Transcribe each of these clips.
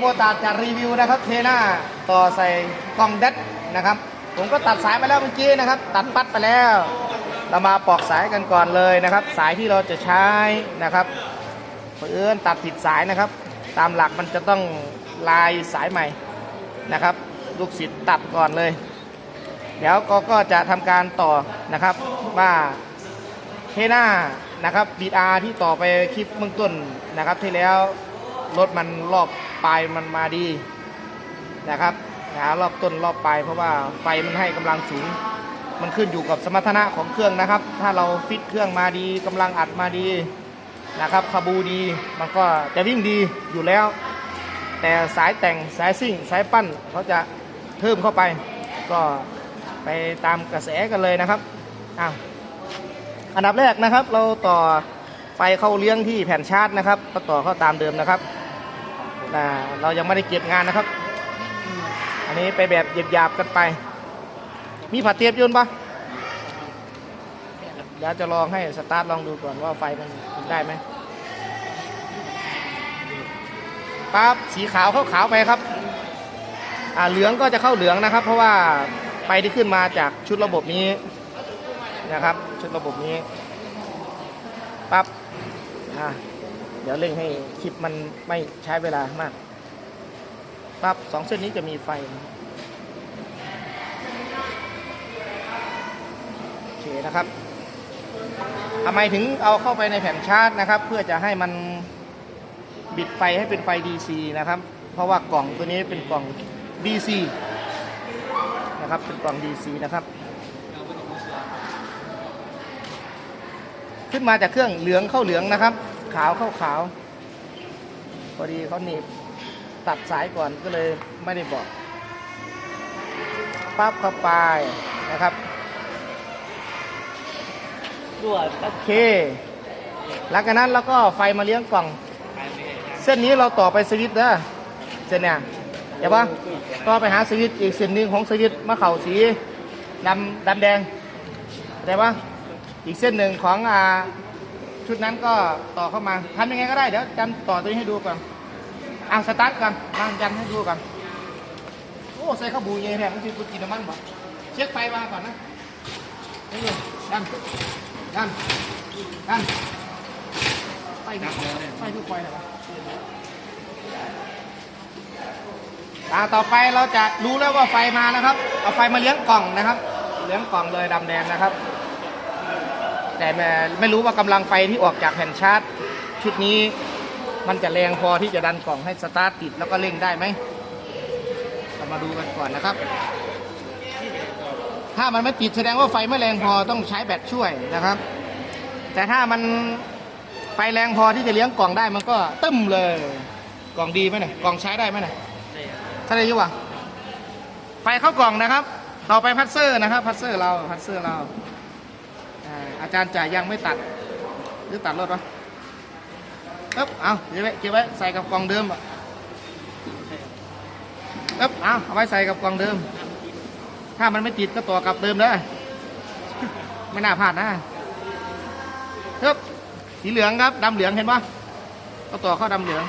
โบตาจัดรีวิวนะครับ เทน่าต่อใส่กล่องแดดนะครับ ผมก็ตัดสายไปแล้วเมื่อกี้นะครับ ตัดปัดไปแล้ว เรามาปอกสายกันก่อนเลยนะครับ สายที่เราจะใช้นะครับเพื่อนตัดผิดสายนะครับ ตามหลักมันจะต้องลายสายใหม่นะครับ ลูกศิษย์ตัดก่อนเลย เดี๋ยวก็ก็จะทำการต่อนะครับว่าเทน่านะครับบีอาที่ต่อไปคลิปเบื้องต้นนะครับที่แล้ว รถมันรอบปลายมันมาดีนะครับนะรอบต้นรอบปลายเพราะว่าไฟมันให้กำลังสูง มันขึ้นอยู่กับสมรรถนะของเครื่องนะครับ ถ้าเราฟิตเครื่องมาดีกำลังอัดมาดีนะครับคาบูดีมันก็จะวิ่งดีอยู่แล้ว แต่สายแต่งสายซิ่ง สายปั้นเขาจะเพิ่มเข้าไป ก็ไปตามกระแสกันเลยนะครับอ้าวอันดับแรกนะครับ เราต่อไฟเข้าเลี้ยงที่แผ่นชาร์จนะครับ ก็ต่อเข้าตามเดิมนะครับ อ่าเรายังไม่ได้เก็บงานนะครับ อันนี้ไปแบบหยาบๆกันไป มีผัดเทียบยนต์ปะเดี๋ยวจะลองให้สตาร์ทลองดูก่อนว่าไฟมันได้ไหมปั๊บสีขาวเข้าขาวไปครับ อ่าเหลืองก็จะเข้าเหลืองนะครับ เพราะว่าไฟที่ขึ้นมาจากชุดระบบนี้นะครับ ชุดระบบนี้ปั๊บอ่า เดี๋ยวเร่งให้คลิปมันไม่ใช้เวลามากปั๊บสองเส้นนี้จะมีไฟโอเคนะครับทำไมถึงเอาเข้าไปในแผ่นชาร์จนะครับ เพื่อจะให้มันบิดไฟให้เป็นไฟ DC นะครับ เพราะว่ากล่องตัวนี้เป็นกล่อง DC นะครับเป็นกล่อง DC นะครับ ขึ้นมาจากเครื่องเหลืองเข้าเหลืองนะครับ ขาวเข้าขาว พอดีเขาหนีบตัดสายก่อนก็เลยไม่ได้บอกปั๊บเข้าไปนะครับรั่วโอเค หลังจากนั้นเราก็ไฟมาเลี้ยงกล่อง เส้นนี้เราต่อไปสวิตช์เด้อเส้นเนี่ยเดี๋ยวปะต่อไปหาสวิตช์อีกเส้นหนึ่งของสวิตช์มะเข่าสีดำดำแดงแต่ว่าอีกเส้นหนึ่งของอ่า ชุดนั้นก็ต่อเข้ามาทำยังไงก็ได้เดี๋ยวจันต่อตัวนี้ให้ดูก่อนอะสตาร์ทก่อนมาจันให้ดูก่อนโอ้ใส่ข้าวบูเย่เนี่ยมันคือกูกินน้ำมันบ่เช็คไฟมาก่อนนะนี่เลยดันดันดันไฟทุกไฟทุกไฟเลยวะอ่าต่อไปเราจะรู้แล้วว่าไฟมานะครับ เอาไฟมาเลี้ยงกล่องนะครับ เลี้ยงกล่องเลยดำแดงนะครับ แต่ไม่รู้ว่ากำลังไฟที่ออกจากแผ่นชาร์จ ชุดนี้มันจะแรงพอที่จะดันกล่องให้สตาร์ทติดแล้วก็เร่งได้ไหมเรามาดูกันก่อนนะครับ ถ้ามันไม่ติดแสดงว่าไฟไม่แรงพอต้องใช้แบตช่วยนะครับ แต่ถ้ามันไฟแรงพอที่จะเลี้ยงกล่องได้มันก็ตึ้มเลยกล่องดีไหมเนี่ยกล่องใช้ได้ไหมเนี่ยใช่ได้อยุ่วะไฟเข้ากล่องนะครับ ต่อไปพัดเซอร์นะครับ พัดเซอร์เราพัดเซอร์เรา อาจารย์จ่ายยังไม่ตัด หรือตัดรถวะปึ๊บเอาเก็บไว้เก็บไว้ใส่กับกล่องเดิมอะปึ๊บเอาเอาไว้ใส่กับกล่องเดิม ถ้ามันไม่ติดก็ต่อกลับเดิมเลยไม่น่าพลาดนะครับสีเหลืองครับดำเหลืองเห็นปะก็ต่อเข้าดำเหลือง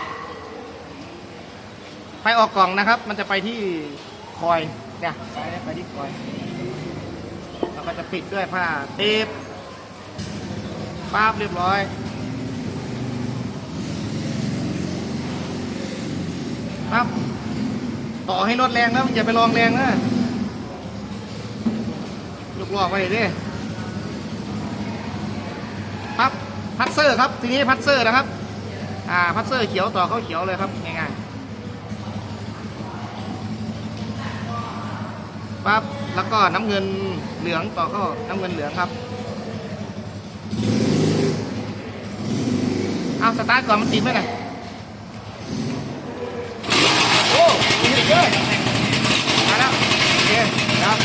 ไฟออกกล่องนะครับ มันจะไปที่คอยเนี่ยสายเนี่ยไปที่คอยเราก็จะปิดด้วยผ้าเทป ป้าบเรียบร้อยปั๊บต่อให้รถแรงนะอย่าไปลองแรงนะลูกลอกไปดิปั๊บพัดเซอร์ครับ ทีนี้พัดเซอร์นะครับ อ่า พัดเซอร์เขียวต่อเข้าเขียวเลยครับง่ายๆปั๊บแล้วก็น้ำเงินเหลืองต่อเข้าน้ำเงินเหลืองครับ เอาส ตาร์ทก่อนมันติดไหมน่ะโอ้ยเยอะมาแล้วโอเคครับ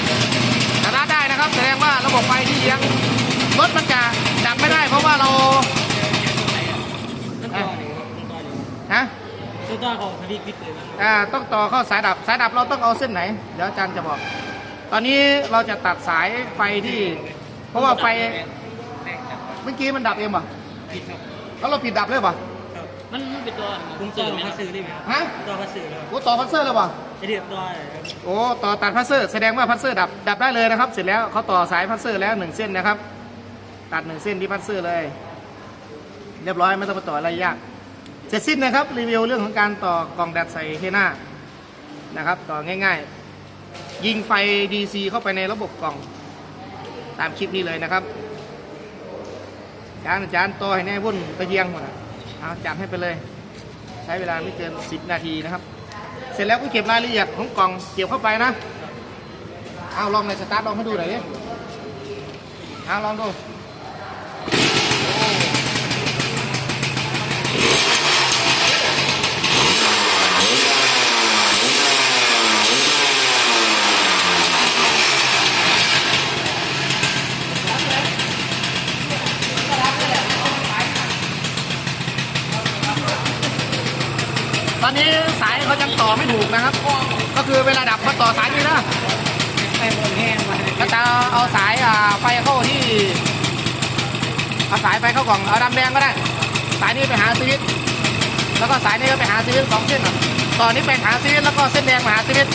สตาร์ทได้นะครับ แสดงว่าระบบไฟที่เลี้ยงรถมันจะดับไม่ได้ เพราะว่าเราต้นตอนี่ต้นตอนี่ฮะต้อของสวิตช์ปิดเลยนะอ่าต้องต่อเข้าสายดับสายดับเราต้องเอาเส้นไหน เดี๋ยวอาจารย์จะบอก ตอนนี้เราจะตัดสายไฟที่ เพราะว่าไฟเมื่อกี้มันดับเองป่ะปิดครับ แล้วเราผิดดับเลยป่ะครับมันมันเป็นตัวผมต่อพัสสื่อได้ไหมครับฮะต่อพัสสื่อแล้วโอ้ต่อพัสเซอร์แล้วป่ะจะเรียบร้อยครับโอ้ต่อตัดพัสเซอร์แสดงว่าพัสเซอร์ดับดับได้เลยนะครับ เสร็จแล้วเขาต่อสายพัสเซอร์แล้วหนึ่งเส้นนะครับ ตัดหนึ่งเส้นที่พัสเซอร์เลย เรียบร้อยไม่ต้องไปต่ออะไรยากเสร็จสิ้นนะครับรีวิวเรื่องของการต่อกล่องแดดใส่เทน่านะครับต่อง่ายๆ ยิงไฟ DC เข้าไปในระบบกล่องตามคลิปนี้เลยนะครับ จานอาจารย์ต่อให้แน่วุ่นตะเยียงหมดอะเอาจัดให้ไปเลย ใช้เวลาไม่เกิน 10 นาทีนะครับ เสร็จแล้วก็เก็บรายละเอียดของกล่องเก็บเข้าไปนะ เอาลองในอยสตาร์ทลองให้ดูหน่อยดิเอาลองดู นี้สายเขายังต่อไม่ถูกนะครับ ก็คือเวลาดับก็ต่อสายนี้นะไปหมดแห้งมาก็จะเอาสายไฟเข้าที่เอาสายไฟเข้ากล่องเอาดำแดงก็ได้ สายนี้ไปหาสวิตแล้วก็สายนี้ก็ไปหาสวิตสองเส้นอะตอนนี้ไปหาสวิตแล้วก็เส้นแดงมาหาสวิตช์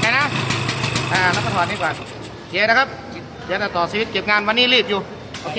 เห็นนะอ่าแล้วก็ถอดนี่ก่อนโอเคนะครับเดี๋ยวจะต่อสวิตเก็บงานวันนี้รีบอยู่โอเค